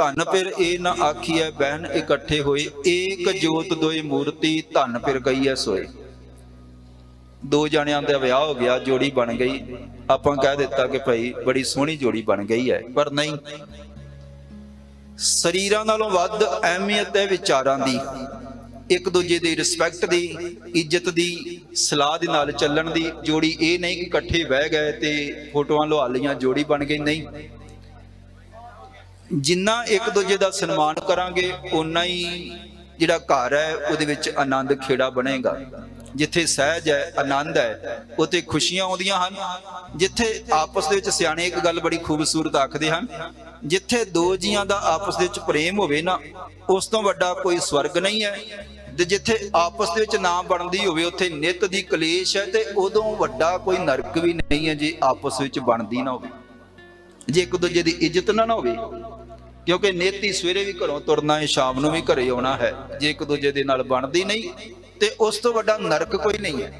ਧਨ ਫਿਰ ਇਹ ਨਾ ਆਖੀਐ ਬਹਿਨ ਇਕੱਠੇ ਹੋਏ। ਏਕ ਜੋਤ ਦੋਏ ਮੂਰਤੀ, ਧਨ ਫਿਰ ਕਹੀਐ ਸੋਏ। ਦੋ ਜਣਿਆਂ ਦਾ ਵਿਆਹ ਹੋ ਗਿਆ, ਜੋੜੀ ਬਣ ਗਈ। ਆਪਾਂ ਕਹਿ ਦਿੱਤਾ ਕਿ ਭਾਈ ਬੜੀ ਸੋਹਣੀ ਜੋੜੀ ਬਣ ਗਈ ਹੈ ਪਰ ਨਹੀਂ। ਸਰੀਰਾਂ ਨਾਲੋਂ ਵੱਧ ਅਹਿਮੀਅਤ ਹੈ ਵਿਚਾਰਾਂ ਦੀ। ਇੱਕ ਦੂਜੇ ਦੀ ਰਿਸਪੈਕਟ ਦੀ, ਇੱਜ਼ਤ ਦੀ, ਸਲਾਹ ਦੇ ਨਾਲ ਚੱਲਣ ਦੀ। ਜੋੜੀ ਇਹ ਨਹੀਂ ਕਿ ਇਕੱਠੇ ਬਹਿ ਗਏ ਤੇ ਫੋਟੋਆਂ ਲਵਾ ਲਈਆਂ ਜੋੜੀ ਬਣ ਗਈ। ਨਹੀਂ। ਜਿੰਨਾ ਇੱਕ ਦੂਜੇ ਦਾ ਸਨਮਾਨ ਕਰਾਂਗੇ ਉਨਾ ਹੀ ਜਿਹੜਾ ਘਰ ਹੈ, ਉਹਦੇ ਵਿੱਚ ਆਨੰਦ ਖੇੜਾ ਬਣੇਗਾ। ਜਿੱਥੇ ਸਹਿਜ ਹੈ, ਆਨੰਦ ਹੈ, ਉੱਥੇ ਖੁਸ਼ੀਆਂ ਆਉਂਦੀਆਂ ਹਨ। ਜਿੱਥੇ ਆਪਸ ਦੇ ਵਿੱਚ ਸਿਆਣੇ ਇੱਕ ਗੱਲ ਬੜੀ ਖੂਬਸੂਰਤ ਆਖਦੇ ਹਨ, ਜਿੱਥੇ ਦੋ ਜੀਆਂ ਦਾ ਆਪਸ ਦੇ ਵਿੱਚ ਪ੍ਰੇਮ ਹੋਵੇ ਨਾ, ਉਸ ਤੋਂ ਵੱਡਾ ਕੋਈ ਸਵਰਗ ਨਹੀਂ ਹੈ। ਤੇ ਜਿੱਥੇ ਆਪਸ ਦੇ ਵਿੱਚ ਨਾ ਬਣਦੀ ਹੋਵੇ, ਉੱਥੇ ਨਿਤ ਦੀ ਕਲੇਸ਼ ਹੈ, ਤੇ ਉਦੋਂ ਵੱਡਾ ਕੋਈ ਨਰਕ ਵੀ ਨਹੀਂ ਹੈ ਜੇ ਆਪਸ ਵਿੱਚ ਬਣਦੀ ਨਾ ਹੋਵੇ। ਜੇ ਇੱਕ ਦੂਜੇ ਦੀ ਇੱਜ਼ਤ ਨਾ ਨਾ ਹੋਵੇ ਕਿਉਂਕਿ ਨੇਤੀ ਸਵੇਰੇ ਵੀ ਘਰੋਂ ਤੁਰਨਾ ਹੈ, ਸ਼ਾਮ ਨੂੰ ਵੀ ਘਰੇ ਆਉਣਾ ਹੈ। ਜੇ ਇੱਕ ਦੂਜੇ ਦੇ ਨਾਲ ਬਣਦੀ ਨਹੀਂ, ਤੇ ਉਸ ਤੋਂ ਵੱਡਾ ਨਰਕ ਕੋਈ ਨਹੀਂ ਹੈ।